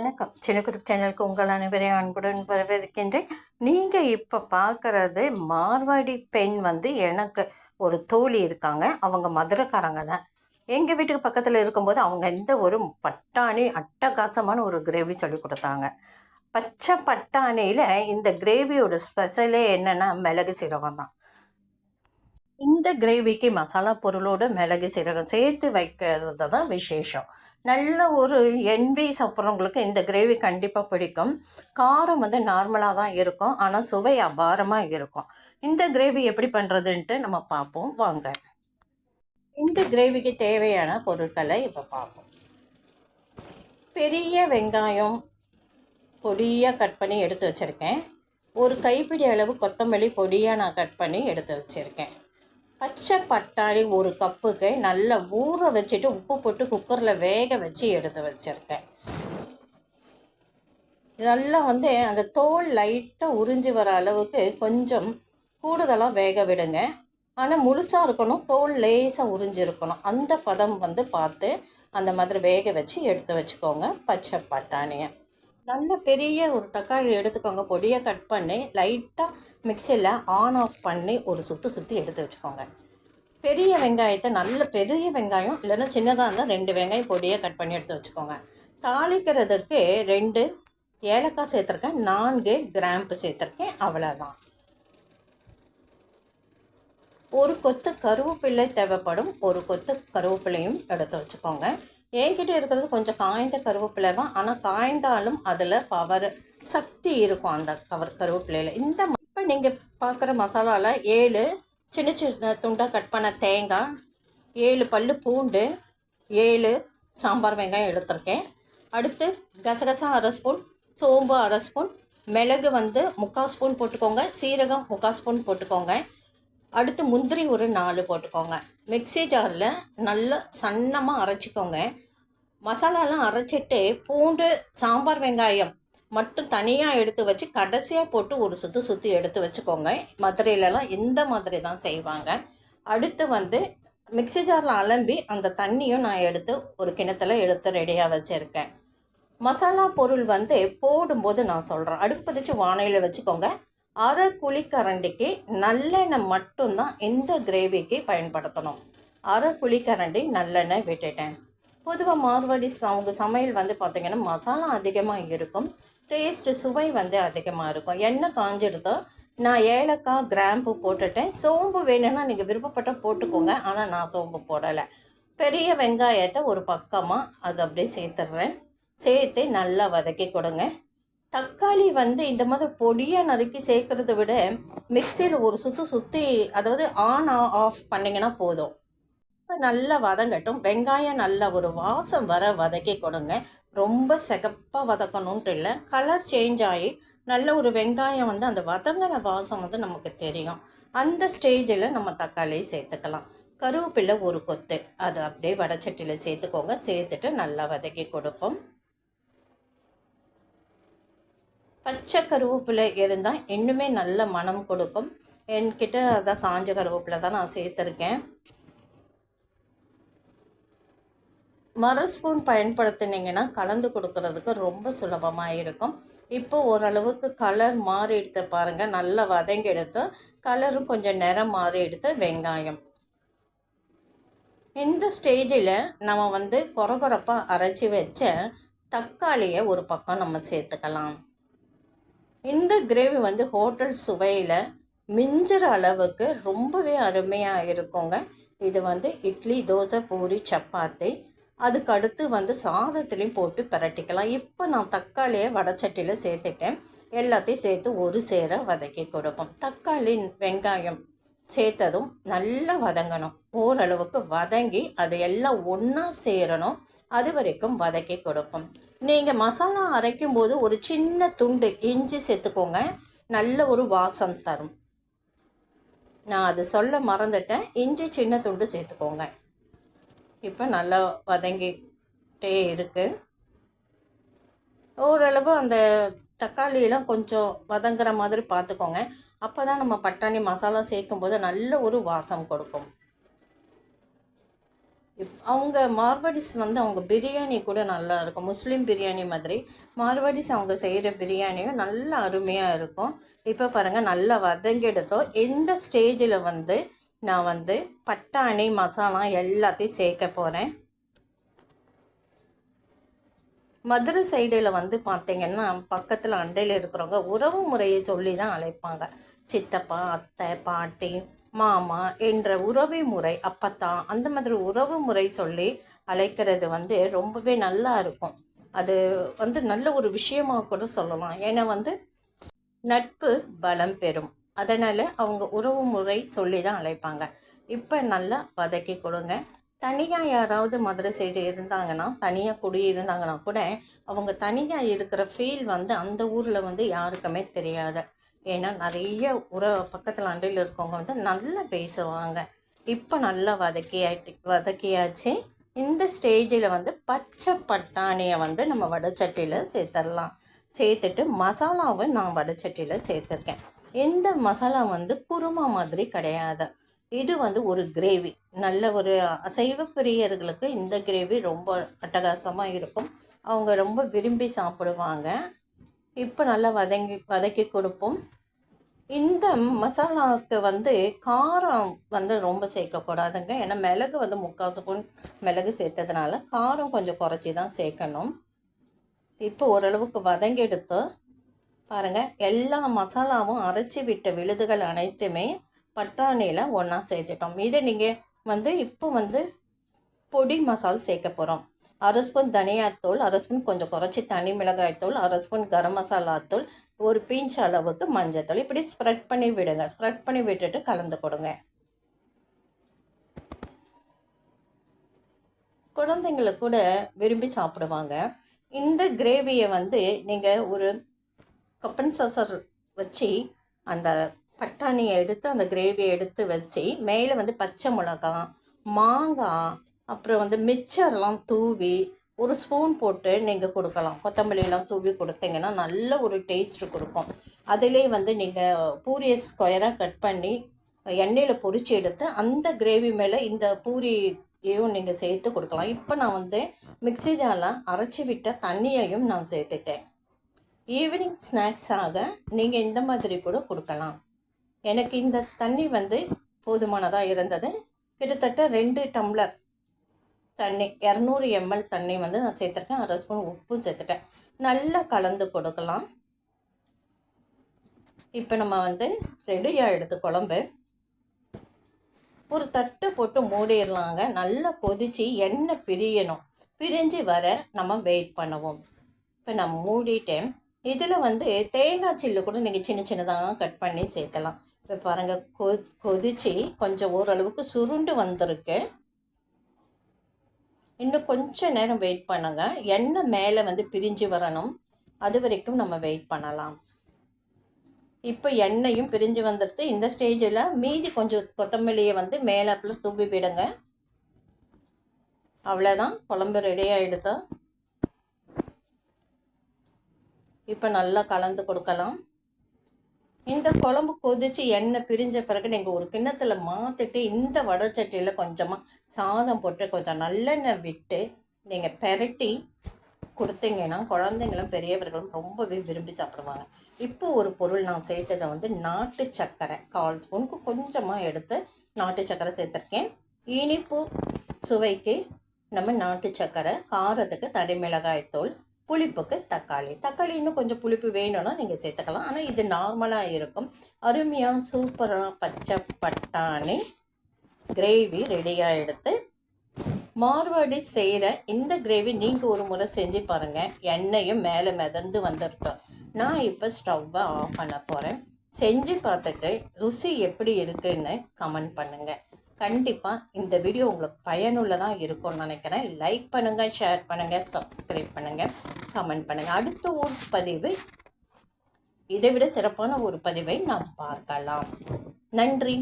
வணக்கம். சின்ன சேனலுக்கு உங்கள் அனைவரையும் அன்புடன் வரவேற்கின்றேன். நீங்கள் இப்போ பார்க்குறது மார்வாடி பெண் வந்து எனக்கு ஒரு தோழி இருக்காங்க. அவங்க மதுரைக்காரங்க தான். எங்கள் வீட்டுக்கு பக்கத்தில் இருக்கும்போது அவங்க எந்த ஒரு பட்டாணி அட்டகாசமான ஒரு கிரேவி சொல்லி கொடுத்தாங்க. பச்சை பட்டாணியில் இந்த கிரேவியோட ஸ்பெஷலே என்னென்னா மிளகு சீரகம் தான். இந்த கிரேவிக்கு மசாலா பொருளோட மிளகு சீரகம் சேர்த்து வைக்கிறது தான் விசேஷம். நல்ல ஒரு என்வி சாப்பிட்றவங்களுக்கு இந்த கிரேவி கண்டிப்பாக பிடிக்கும். காரம் வந்து நார்மலாக தான் இருக்கும். ஆனால் சுவை அபாரமாக இருக்கும். இந்த கிரேவி எப்படி பண்ணுறதுன்ட்டு நம்ம பார்ப்போம். வாங்க. இந்த கிரேவிக்கு தேவையான பொருட்களை இப்போ பார்ப்போம். பெரிய வெங்காயம் பொடியாக கட் பண்ணி எடுத்து வச்சுருக்கேன். ஒரு கைப்பிடி அளவு கொத்தமல்லி பொடியாக நான் கட் பண்ணி எடுத்து வச்சுருக்கேன். பச்சை பட்டாணி ஒரு கப்புக்கு நல்லா ஊற வச்சுட்டு உப்பு போட்டு குக்கரில் வேக வச்சு எடுத்து வச்சுருக்கேன். நல்லா வந்து அந்த தோல் லைட்டாக உறிஞ்சி வர அளவுக்கு கொஞ்சம் கூடுதலாக வேக விடுங்க. ஆனால் முழுசாக இருக்கணும் தோல் லேசாக உறிஞ்சிருக்கணும் அந்த பதம் வந்து பார்த்து அந்த மாதிரி வேக வச்சு எடுத்து வச்சுக்கோங்க பச்சை பட்டாணியை. நல்ல பெரிய ஒரு தக்காளி எடுத்துக்கோங்க. பொடியை கட் பண்ணி லைட்டாக மிக்சியில் ஆன் ஆஃப் பண்ணி ஒரு சுற்றி சுற்றி எடுத்து வச்சுக்கோங்க. பெரிய வெங்காயத்தை நல்ல பெரிய வெங்காயம் இல்லைன்னா சின்னதாக இருந்தால் ரெண்டு வெங்காயம் பொடியை கட் பண்ணி எடுத்து வச்சுக்கோங்க. தாளிக்கிறதுக்கு ரெண்டு ஏலக்காய் சேர்த்துருக்கேன் நான்கு கிராம்பு சேர்த்துருக்கேன் அவ்வளோதான் ஒரு கொத்து கருவேப்பிள்ளை தேவைப்படும் ஒரு கொத்து கருவேப்பிள்ளையும் எடுத்து வச்சுக்கோங்க. என்கிட்ட இருக்கிறது கொஞ்சம் காய்ந்த கருவேப்பிலை தான். ஆனால் காய்ந்தாலும் அதில் பவர் சக்தி இருக்கும் அந்த கவர் கருவேப்பிலையில். இந்த இப்போ நீங்கள் பார்க்குற மசாலாவில் ஏழு சின்ன சின்ன துண்டாக கட் பண்ண தேங்காய் ஏழு பல் பூண்டு ஏழு சாம்பார் வெங்காயம் எடுத்திருக்கேன். அடுத்து கசகசா அரை ஸ்பூன் சோம்பு அரை ஸ்பூன் மிளகு வந்து முக்கால் ஸ்பூன் போட்டுக்கோங்க சீரகம் முக்கால் ஸ்பூன் போட்டுக்கோங்க. அடுத்து முந்திரி ஒரு நாலு போட்டுக்கோங்க. மிக்ஸி ஜாரில் நல்லா சன்னமாக அரைச்சிக்கோங்க. மசாலாலாம் அரைச்சிட்டு பூண்டு சாம்பார் வெங்காயம் மட்டும் தனியாக எடுத்து வச்சு கடைசியாக போட்டு ஒரு சுற்றி சுற்றி எடுத்து வச்சுக்கோங்க. மதுரையிலலாம் இந்த மாதிரி தான் செய்வாங்க. அடுத்து வந்து மிக்ஸி ஜாரில் அலம்பி அந்த தண்ணியும் நான் எடுத்து ஒரு கிணத்துல எடுத்து ரெடியாக வச்சுருக்கேன். மசாலா பொருள் வந்து போடும்போது நான் சொல்கிறேன் அடுப்பு வச்சு வானையில் வச்சுக்கோங்க. அரை குழிக்கரண்டிக்கு நல்லெண்ணெய் மட்டும்தான் இந்த கிரேவிக்கு பயன்படுத்தணும். அரை குழிக்கரண்டி நல்லெண்ணெய் விட்டுட்டேன். பொதுவாக மார்வாடி அவங்க சமையல் வந்து பார்த்திங்கன்னா மசாலா அதிகமாக இருக்கும். டேஸ்ட்டு சுவை வந்து அதிகமாக இருக்கும். எண்ணெய் காஞ்சிடுதோ? நான் ஏலக்காய் கிராம்பு போட்டுட்டேன். சோம்பு வேணும்னா நீங்கள் விருப்பப்பட்ட போட்டுக்கோங்க. ஆனால் நான் சோம்பு போடலை. பெரிய வெங்காயத்தை ஒரு பக்கமாக அது அப்படியே சேர்த்துட்றேன். சேர்த்து நல்லா வதக்கி கொடுங்க. தக்காளி வந்து இந்த மாதிரி பொடியாக நறுக்கி சேர்க்குறத விட மிக்சியில் ஒரு சுற்று சுற்றி அதாவது ஆன் ஆஃப் பண்ணிங்கன்னா போதும். இப்போ நல்லா வதங்கட்டும். வெங்காயம் நல்லா ஒரு வாசம் வர வதக்கி கொடுங்க. ரொம்ப சிகப்பாக வதக்கணுன்ட்டு இல்லை. கலர் சேஞ்ச் ஆகி நல்ல ஒரு வெங்காயம் வந்து அந்த வதங்கின வாசம் வந்து நமக்கு தெரியும். அந்த ஸ்டேஜில் நம்ம தக்காளியை சேர்த்துக்கலாம். கருவேப்பிலை ஒரு கொத்து. அது அப்படியே வடச்சட்டியில் சேர்த்துக்கோங்க. சேர்த்துட்டு நல்லா வதக்கி கொடுப்போம். பச்சை கருவேப்பிலை இருந்தால் இன்னுமே நல்ல மனம் கொடுக்கும். என்கிட்ட அதான் காஞ்ச கருவேப்பிலை தான் நான் சேர்த்துருக்கேன். மர ஸ்பூன் பயன்படுத்தினீங்கன்னா கலந்து கொடுக்கறதுக்கு ரொம்ப சுலபமாக இருக்கும். இப்போ ஓரளவுக்கு கலர் மாறி எடுத்து பாருங்கள் நல்லா வதங்கி எடுத்து கலரும் கொஞ்சம் நிறம் மாறி எடுத்து வெங்காயம். இந்த ஸ்டேஜில் நம்ம வந்து குறகுறப்பாக அரைச்சி வச்ச தக்காளியை ஒரு பக்கம் நம்ம சேர்த்துக்கலாம். இந்த கிரேவி வந்து ஹோட்டல் சுவையில் மிஞ்சுற அளவுக்கு ரொம்பவே அருமையாக இருக்குங்க. இது வந்து இட்லி தோசை பூரி சப்பாத்தி. அதுக்கு அடுத்து வந்து சாதத்துலேயும் போட்டு பிரட்டிக்கலாம். இப்போ நான் தக்காளியை வடச்சட்டியில் சேர்த்துட்டேன். எல்லாத்தையும் சேர்த்து ஒரு சேர வதக்கி கொடுப்போம். தக்காளி வெங்காயம் சேர்த்ததும் நல்லா வதங்கணும். ஓரளவுக்கு வதங்கி அது எல்லாம் ஒன்றா சேரணும். அது வரைக்கும் வதக்கி கொடுப்போம். நீங்கள் மசாலா அரைக்கும் போது ஒரு சின்ன துண்டு இஞ்சி சேர்த்துக்கோங்க. நல்ல ஒரு வாசம் தரும். நான் அது சொல்ல மறந்துட்டேன். இஞ்சி சின்ன துண்டு சேர்த்துக்கோங்க. இப்போ நல்லா வதங்கிட்டே இருக்குது ஓரளவு அந்த தக்காளியெல்லாம் கொஞ்சம் வதங்குற மாதிரி பார்த்துக்கோங்க. அப்போ தான் நம்ம பட்டாணி மசாலா சேர்க்கும் போது நல்ல ஒரு வாசம் கொடுக்கும். இப் அவங்க மார்வாடிஸ் வந்து அவங்க பிரியாணி கூட நல்லா இருக்கும். முஸ்லீம் பிரியாணி மாதிரி மார்வாடிஸ் அவங்க செய்கிற பிரியாணியும் நல்லா அருமையாக இருக்கும். இப்போ பாருங்கள் நல்லா வதங்கிடுத்தோம் எந்த ஸ்டேஜில் வந்து நான் வந்து பட்டாணி மசாலா எல்லாத்தையும் சேர்க்க போகிறேன் மதுரை சைடில் வந்து பார்த்தீங்கன்னா பக்கத்தில் அண்டையில் இருக்கிறவங்க உறவு முறையை சொல்லி தான் அழைப்பாங்க. சித்தப்பா அத்தை பாட்டி மாமா என்ற உறவு முறை அப்பத்தா அந்த மாதிரி உறவு முறை சொல்லி அழைக்கிறது வந்து ரொம்பவே நல்லா இருக்கும். அது வந்து நல்ல ஒரு விஷயமாக கூட சொல்லலாம். ஏன்னா வந்து நட்பு பலம் பெறும். அதனால் அவங்க உறவு முறை சொல்லி தான் அழைப்பாங்க. இப்போ நல்லா வதக்கி கொடுங்க. தனியாக யாராவது மதுரை சைடு இருந்தாங்கன்னா தனியாக குடி இருந்தாங்கன்னா கூட அவங்க தனியாக இருக்கிற ஃபீல் வந்து அந்த ஊரில் வந்து யாருக்குமே தெரியாது. ஏன்னா நிறைய உற பக்கத்தில் அண்டையில் இருக்கவங்க வந்து நல்லா பேசுவாங்க. இப்போ நல்லா வதக்கியாட்டி வதக்கியாச்சு. இந்த ஸ்டேஜில் வந்து பச்சை பட்டாணியை வந்து நம்ம வடைச்சட்டியில் சேர்த்துடலாம் சேர்த்துட்டு மசாலாவை நான் வடைச்சட்டியில் சேர்த்துருக்கேன். இந்த மசாலா வந்து குருமா மாதிரி கிடையாது. இது வந்து ஒரு கிரேவி நல்ல ஒரு அசைவ பிரியர்களுக்கு இந்த கிரேவி ரொம்ப அட்டகாசமாக இருக்கும். அவங்க ரொம்ப விரும்பி சாப்பிடுவாங்க. இப்போ நல்லா வதங்கி வதக்கி கொடுப்போம். இந்த மசாலாவுக்கு வந்து காரம் வந்து ரொம்ப சேர்க்கக்கூடாதுங்க. ஏன்னா மிளகு வந்து முக்கால் ஸ்பூன் மிளகு சேர்த்ததுனால காரம் கொஞ்சம் குறைச்சி தான் சேர்க்கணும். இப்போ ஓரளவுக்கு வதங்கி எடுத்து பாருங்கள் எல்லா மசாலாவும் அரைச்சி விட்ட விழுதுகள் அனைத்துமே பட்டாணியில் ஒன்றா சேர்த்துட்டோம். இதை நீங்கள் வந்து இப்போ வந்து பொடி மசால் சேர்க்க போகிறோம் அரை ஸ்பூன் தனியாத்தூள் அரை ஸ்பூன் கொஞ்சம் குறைச்சி தனி மிளகாய்த்தூள் அரை ஸ்பூன் கரம் மசாலா தூள் ஒரு பீஞ்ச் அளவுக்கு மஞ்சத்தூள் இப்படி ஸ்ப்ரெட் பண்ணி விடுங்க. ஸ்ப்ரெட் பண்ணி விட்டுட்டு கலந்து கொடுங்க. குழந்தைங்களை கூட விரும்பி சாப்பிடுவாங்க. இந்த கிரேவியை வந்து நீங்கள் ஒரு கப்பன் சசர் வச்சு அந்த பட்டாணியை எடுத்து அந்த கிரேவியை எடுத்து வச்சு மேலே வந்து பச்சை மிளகா மாங்காய் அப்புறம் வந்து மிச்சர்லாம் தூவி ஒரு ஸ்பூன் போட்டு நீங்கள் கொடுக்கலாம். கொத்தமல்லியெலாம் தூவி கொடுத்தீங்கன்னா நல்ல ஒரு டேஸ்ட் கொடுக்கும். அதிலே வந்து நீங்கள் பூரியை ஸ்கொயராக கட் பண்ணி எண்ணெயில் பொரிச்சு எடுத்து அந்த கிரேவி மேலே இந்த பூரியையும் நீங்கள் சேர்த்து கொடுக்கலாம். இப்போ நான் வந்து மிக்சி ஜாரில் அரைச்சி விட்ட தண்ணியையும் நான் சேர்த்துட்டேன். ஈவினிங் ஸ்நாக்ஸாக நீங்கள் இந்த மாதிரி கூட கொடுக்கலாம். எனக்கு இந்த தண்ணி வந்து போதுமானதாக இருந்தது. கிட்டத்தட்ட ரெண்டு டம்ளர் தண்ணி இரநூறு எம்எல் தண்ணி வந்து நான் சேர்த்துருக்கேன். அரை ஸ்பூன் உப்பும் சேர்த்துட்டேன். நல்லா கலந்து கொடுக்கலாம். இப்போ நம்ம வந்து ரெடியாக எடுத்து குழம்பு. ஒரு தட்டு போட்டு மூடிடலாங்க. நல்லா கொதித்து எண்ணெய் பிரியணும். பிரிஞ்சு வர நம்ம வெயிட் பண்ணுவோம். இப்போ நான் மூடிட்டேன். இதில் வந்து தேங்காய் சில்லு கூட நீங்கள் சின்ன சின்னதாக கட் பண்ணி சேர்க்கலாம். இப்போ பாருங்கள் கொ கொதித்து கொஞ்சம் ஓரளவுக்கு சுருண்டு வந்திருக்கு. இன்னும் கொஞ்சம் நேரம் வெயிட் பண்ணுங்க. எண்ணெய் மேலே வந்து பிரிஞ்சு வரணும். அது வரைக்கும் நம்ம வெயிட் பண்ணலாம். இப்போ எண்ணெயும் பிரிஞ்சு வந்துடுது இந்த ஸ்டேஜில் மீதி கொஞ்சம் கொத்தமல்லியை வந்து மேலே தூவி விடுங்க. அவ்வளோதான் குழம்பு ரெடி ஆகிடுதா இப்போ நல்லா கலந்து கொடுக்கலாம். இந்த குழம்பு கொதித்து எண்ணெய் பிரிஞ்ச பிறகு நீங்கள் ஒரு கிண்ணத்தில் மாற்றிட்டு இந்த வடச்சட்டியில் கொஞ்சமாக சாதம் போட்டு கொஞ்சம் நல்லெண்ணெய் விட்டு நீங்கள் பெரட்டி கொடுத்தீங்கன்னா குழந்தைங்களும் பெரியவர்களும் ரொம்பவே விரும்பி சாப்பிடுவாங்க. இப்போ ஒரு பொருள் நான் சேர்த்ததை வந்து நாட்டு சர்க்கரை கால் ஸ்பூனுக்கு கொஞ்சமாக எடுத்து நாட்டு சர்க்கரை சேர்த்துருக்கேன். இனிப்பு சுவைக்கு நம்ம நாட்டு சர்க்கரை காரத்துக்கு தனி மிளகாய்த்தூள் புளிப்புக்கு தக்காளி. தக்காளி இன்னும் கொஞ்சம் புளிப்பு வேணும்னா நீங்கள் சேர்த்துக்கலாம். ஆனால் இது நார்மலாக இருக்கும். அருமையாக சூப்பராக பச்சை பட்டாணி கிரேவி ரெடியாக எடுத்து மார்வாடி செய்கிற இந்த கிரேவி நீங்கள் ஒரு முறை செஞ்சு பாருங்கள் எண்ணெயும் மேலே மிதந்து வந்துருத்தோம் நான் இப்போ ஸ்டவ்வை ஆஃப் பண்ண போகிறேன் செஞ்சு பார்த்துட்டு ருசி எப்படி இருக்குன்னு கமெண்ட் பண்ணுங்கள் கண்டிப்பாக இந்த வீடியோ உங்களுக்கு பயனுள்ளதாக இருக்கும்னு நினைக்கிறேன். லைக் பண்ணுங்கள் ஷேர் பண்ணுங்கள் சப்ஸ்கிரைப் பண்ணுங்கள் கமெண்ட் பண்ணுங்கள் அடுத்த ஒரு பதிவு இதை விட சிறப்பான ஒரு பதிவை நாம் பார்க்கலாம். நன்றி.